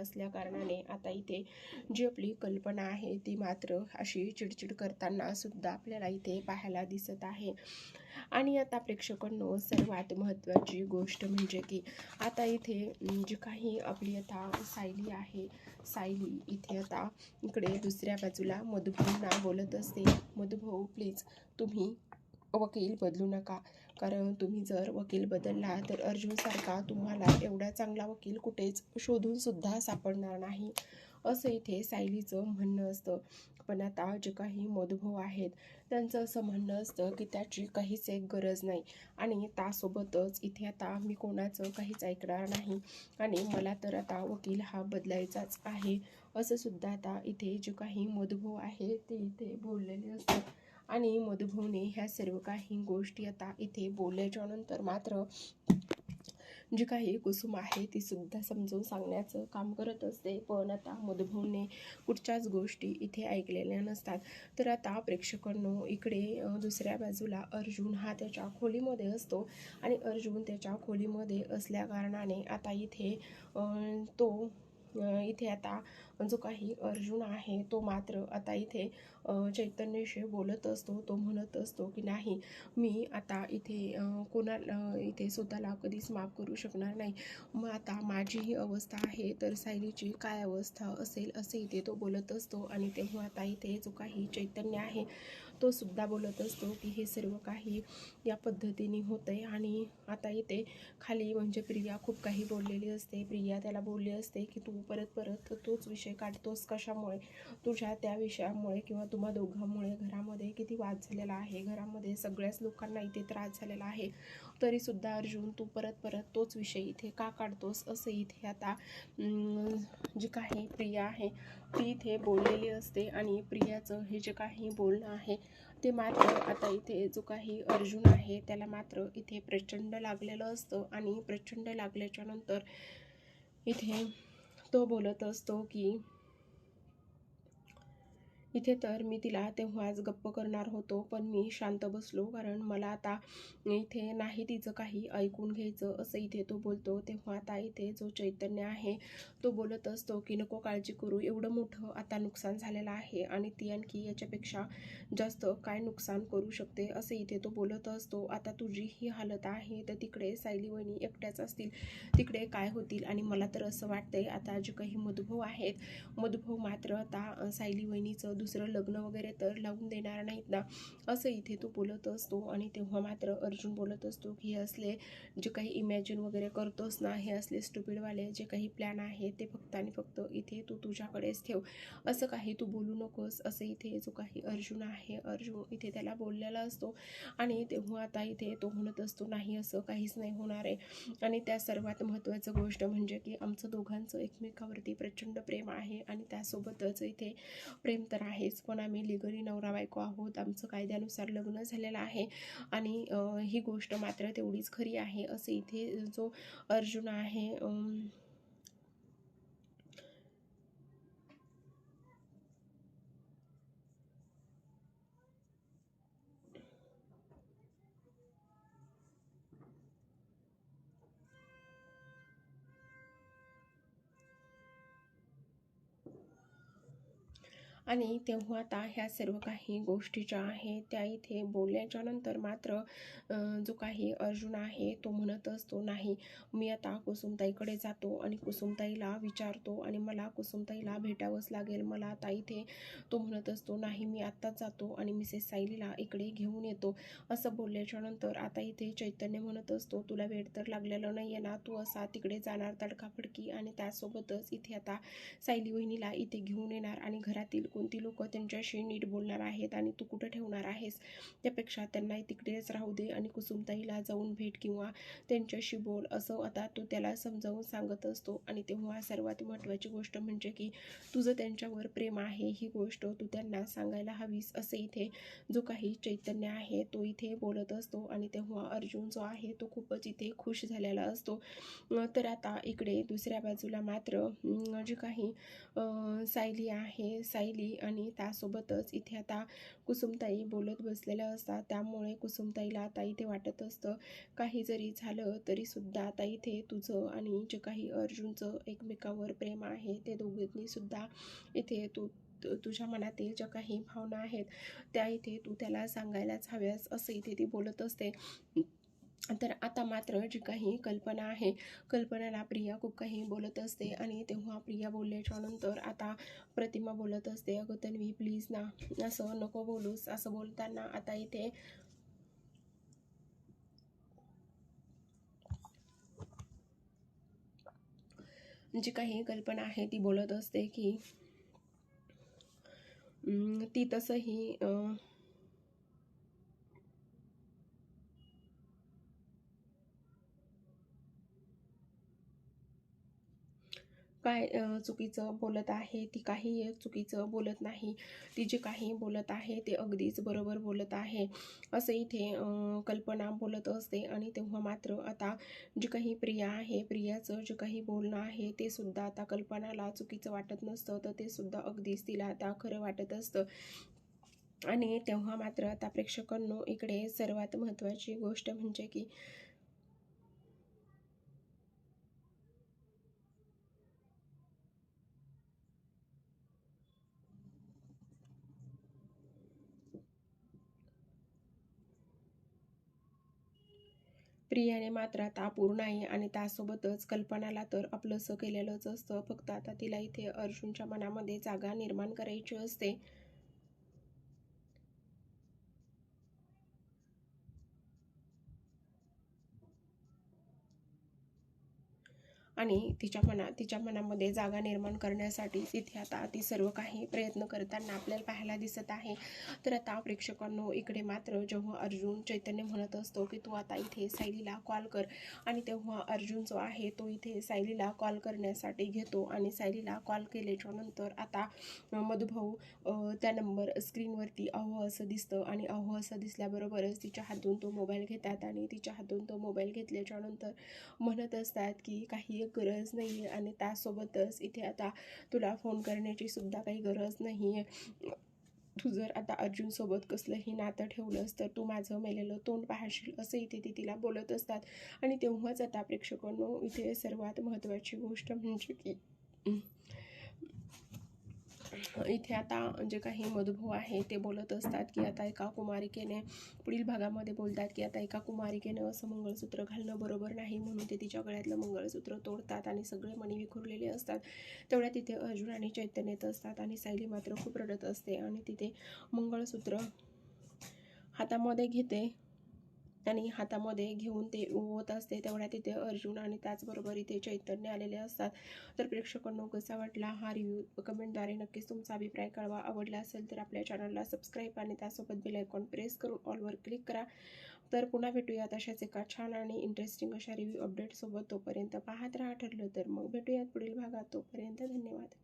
असल्या कारणाने आता इथे जी आपली कल्पना आहे ती मात्र अशी चिडचिड करताना सुद्धा आपल्याला इथे पाहायला दिसत आहे. आणि आता प्रेक्षकांनो सर्वात महत्त्वाची गोष्ट म्हणजे की आता इथे जी काही आपली आता सायली आहे सायली इथे आता इकडे दुसऱ्या बाजूला मधुभाऊंना बोलत असते. मधुभाऊ प्लीज तुम्ही वकील बदलू नका. कारण तुम्ही जर वकील बदलला तर अर्जुनसारखा तुम्हाला एवढा चांगला वकील कुठेच शोधूनसुद्धा सापडणार नाही. असं इथे सायलीचं म्हणणं असतं. पण आता जे काही मधुभाऊ आहेत त्यांचं असं म्हणणं असतं की त्याची काहीच एक गरज नाही. आणि त्यासोबतच इथे आता मी कोणाचं काहीच ऐकणार नाही. आणि मला तर आता वकील हा बदलायचाच आहे. असंसुद्धा आता इथे जे काही मधुभाऊ आहे ते इथे बोललेले असतात. आणि मधुभाऊने ह्या सर्व काही गोष्टी आता इथे बोलल्याच्या नंतर मात्र जी काही कुसुम आहे ती सुद्धा समजून सांगण्याचं काम करत असते. पण आता मधुभाऊने कुठच्याच गोष्टी इथे ऐकलेल्या नसतात. तर आता प्रेक्षकांनो इकडे दुसऱ्या बाजूला अर्जुन हा त्याच्या खोलीमध्ये असतो. आणि अर्जुन त्याच्या खोलीमध्ये असल्या कारणाने आता इथे तो इथे आता जो काही अर्जुन आहे तो मात्र आता इथे चैतन्यशी बोलत असतो तो म्हणत असतो की नाही मी आता इथे कोणा इथे स्वतःला कधीच माफ करू शकणार नाही. मग आता माझी ही अवस्था आहे तर सायलीची काय अवस्था असेल असे इथे तो बोलत असतो. आणि तेव्हा आता इथे जो काही चैतन्य आहे तो सुद्धा बोलत असतो की हे सर्व काही या पद्धतीने होतं आहे आणि आता इथे खाली म्हणजे प्रिया खूप काही बोललेली असते. प्रिया त्याला बोलली असते की तू परत परत तोच विषय काढतोस कशामुळे? तुझ्या त्या विषयामुळे किंवा तुम्हा दोघांमुळे घरामध्ये किती वाद झालेला आहे? घरामध्ये सगळ्याच लोकांना इथे त्रास झालेला आहे. तरीसुद्धा अर्जुन तू परत परत तोच विषय इथे का काढतोस? असं इथे आता जी काही प्रिया आहे ती इथे बोललेली असते आणि प्रियाचं हे जे काही बोलणं आहे ते मात्र आता इथे जो काही अर्जुन आहे त्याला मात्र इथे प्रचंड लागलेलं असतं आणि प्रचंड लागल्याच्यानंतर इथे तो बोलत असतो की इथे तर मी तिला तेव्हाच गप्प करणार होतो पण मी शांत बसलो कारण मला आता इथे नाही तिचं काही ऐकून घ्यायचं असं इथे तो बोलतो. तेव्हा आता इथे जो चैतन्य आहे तो बोलत असतो की नको काळजी करू एवढं मोठं आता नुकसान झालेलं आहे आणि ती आणखी याच्यापेक्षा जास्त काय नुकसान करू शकते असं इथे तो बोलत असतो. आता तुझी ही हालत आहे तर तिकडे सायली वहिनी एकट्याच असतील तिकडे काय होतील? आणि मला तर असं वाटतंय आता जे काही मधुभाऊ आहेत मधुभाऊ मात्र आता सायली वहिनीचं दुसरं लग्न वगैरे तर लावून देणार नाहीत ना. असं इथे तो बोलत असतो आणि तेव्हा मात्र अर्जुन बोलत असतो की हे असले जे काही इमॅजिन वगैरे करतोस ना हे असले स्टुपिडवाले जे काही प्लॅन आहे ते फक्त आणि फक्त इथे तू तुझ्याकडेच ठेव. असं काही तू बोलू नकोस असं इथे जो काही अर्जुन आहे अर्जुन इथे त्याला बोललेला असतो. आणि तेव्हा आता इथे तो म्हणत असतो नाही असं काहीच नाही होणार आहे. आणि त्या सर्वात महत्त्वाचं गोष्ट म्हणजे की आमचं दोघांचं एकमेकावरती प्रचंड प्रेम आहे आणि त्यासोबतच इथे प्रेम तर आहेच. पण आम्ही लिगली नवरा बायको आहोत. आमचं कायद्यानुसार लग्न झालेलं आहे. आणि ही गोष्ट मात्र तेवढीच खरी आहे. असं इथे जो अर्जुन आहे आणि तेव्हा आता ह्या सर्व काही गोष्टी ज्या आहेत त्या इथे बोलल्याच्या नंतर मात्र जो काही अर्जुन आहे तो म्हणत असतो नाही. मी आता कुसुमताईकडे जातो आणि कुसुमताईला विचारतो आणि मला कुसुमताईला भेटावंच लागेल. मला आता इथे तो म्हणत असतो नाही. मी आत्ताच जातो आणि मिसेस सायलीला इकडे घेऊन येतो. असं बोलल्याच्या नंतर आता इथे चैतन्य म्हणत असतो तुला वेळ तर लागलेलं नाही आहे ना तू असा तिकडे जाणार तडकाफडकी आणि त्यासोबतच इथे आता सायली वहिनीला इथे घेऊन येणार आणि घरातील कोणती लोक त्यांच्याशी नीट बोलणार आहेत आणि तू कुठं ठेवणार आहेस? त्यापेक्षा त्यांना तिकडेच राहू दे आणि कुसुमताईला जाऊन भेट किंवा त्यांच्याशी बोल असं आता तो त्याला समजावून सांगत असतो. आणि तेव्हा सर्वात महत्त्वाची गोष्ट म्हणजे की तुझं त्यांच्यावर प्रेम आहे ही गोष्ट तू त्यांना सांगायला हवीस असं इथे जो काही चैतन्य आहे तो इथे बोलत असतो. आणि तेव्हा अर्जुन जो आहे तो खूपच इथे खुश झालेला असतो. तर आता इकडे दुसऱ्या बाजूला मात्र जी काही सायली आहे सायली प्री आणि त्यासोबतच इथे आता कुसुमताई बोलत बसलेल्या असतात. त्यामुळे कुसुमताईला आता इथे वाटत असतं काही जरी झालं तरीसुद्धा आता इथे तुझं आणि जे काही अर्जुनचं एकमेकावर प्रेम आहे ते दोघींनीसुद्धा इथे तू तुझ्या मनातील ज्या काही भावना आहेत त्या इथे तू त्याला सांगायलाच हव्यास असं इथे ती बोलत असते. तर आता मात्र जी काही कल्पना आहे कल्पनाला प्रिया खूप काही बोलत असते आणि तेव्हा प्रिया बोलल्याच्या नंतर आता प्रतिमा बोलत असते अगं तन्वी प्लीज ना असं नको बोलूस असं बोलताना आता इथे जी काही कल्पना आहे ती बोलत असते की ती तसंही काय चुकीचं बोलत आहे ती काही चुकीचं बोलत नाही. ती जे काही बोलत आहे ते अगदीच बरोबर बोलत आहे. असं इथे कल्पना बोलत असते आणि तेव्हा मात्र आता जे काही प्रिया आहे प्रियाचं जे काही बोलणं आहे ते सुद्धा आता कल्पनाला चुकीचं वाटत नसतं तर ते सुद्धा अगदीच तिला आता खरं वाटत असतं. आणि तेव्हा मात्र आता प्रेक्षकांनो इकडे सर्वात महत्त्वाची गोष्ट म्हणजे की प्रियाने मात्र आता पूर्ण आहे आणि त्यासोबतच कल्पनाला तर आपलंसं केलेलंच असतं. फक्त आता तिला इथे अर्जुनच्या मनामध्ये जागा निर्माण करायची असते. आणि तिच्या मना तिच्या मनामध्ये जागा निर्माण करण्यासाठी तिथे आता ती सर्व काही प्रयत्न करताना आपल्याला पाहायला दिसत आहे. तर आता प्रेक्षकांनो इकडे मात्र जेव्हा अर्जुन चैतन्य म्हणत असतो की तू आता इथे सायलीला कॉल कर आणि तेव्हा अर्जुन जो आहे तो इथे सायलीला कॉल करण्यासाठी घेतो आणि सायलीला कॉल केल्याच्यानंतर आता मधुभाऊ त्या नंबर स्क्रीनवरती अहो असं दिसतं आणि अहो असं दिसल्याबरोबरच तिच्या हातून तो मोबाईल घेतात आणि तिच्या हातून तो मोबाईल घेतल्याच्या नंतर म्हणत असतात की काही गरज नाही आहे आणि त्यासोबतच इथे आता तुला फोन करण्याची सुद्धा काही गरज नाही आहे तू जर आता अर्जुनसोबत कसलंही नातं ठेवलंस तर तू माझं मेलेलं तोंड पाहशील असं इथे ते तिला बोलत असतात. आणि तेव्हाच आता प्रेक्षकांनो इथे सर्वात महत्त्वाची गोष्ट म्हणजे की इथे आता जे काही मधुभाऊ आहे ते बोलत असतात की आता एका कुमारिकेने पुढील भागामध्ये बोलतात की आता एका कुमारिकेनं असं मंगळसूत्र घालणं बरोबर नाही म्हणून ते तिच्या गळ्यातलं मंगळसूत्र तोडतात आणि सगळे मणी विखुरलेले असतात. तेवढ्या तिथे अर्जुन आणि चैतन्य येत असतात आणि सायली मात्र खूप रडत असते आणि तिथे मंगळसूत्र हातामध्ये घेते. आणि हातामध्ये घेऊन ते होत असते तेवढ्या तिथे अर्जुन आणि त्याचबरोबर इथे चैतन्य आलेले असतात. तर प्रेक्षकांनो कसा वाटला हा रिव्ह्यू कमेंटद्वारे नक्कीच तुमचा अभिप्राय कळवा. आवडला असेल तर आपल्या चॅनलला सबस्क्राईब आणि त्यासोबत बेल आयकॉन प्रेस करून ऑलवर क्लिक करा. तर पुन्हा भेटूयात अशाच एका छान आणि इंटरेस्टिंग अशा रिव्ह्यू अपडेटसोबत तोपर्यंत पाहत राहा ठरलं तर मग भेटूयात पुढील भागात. तोपर्यंत धन्यवाद.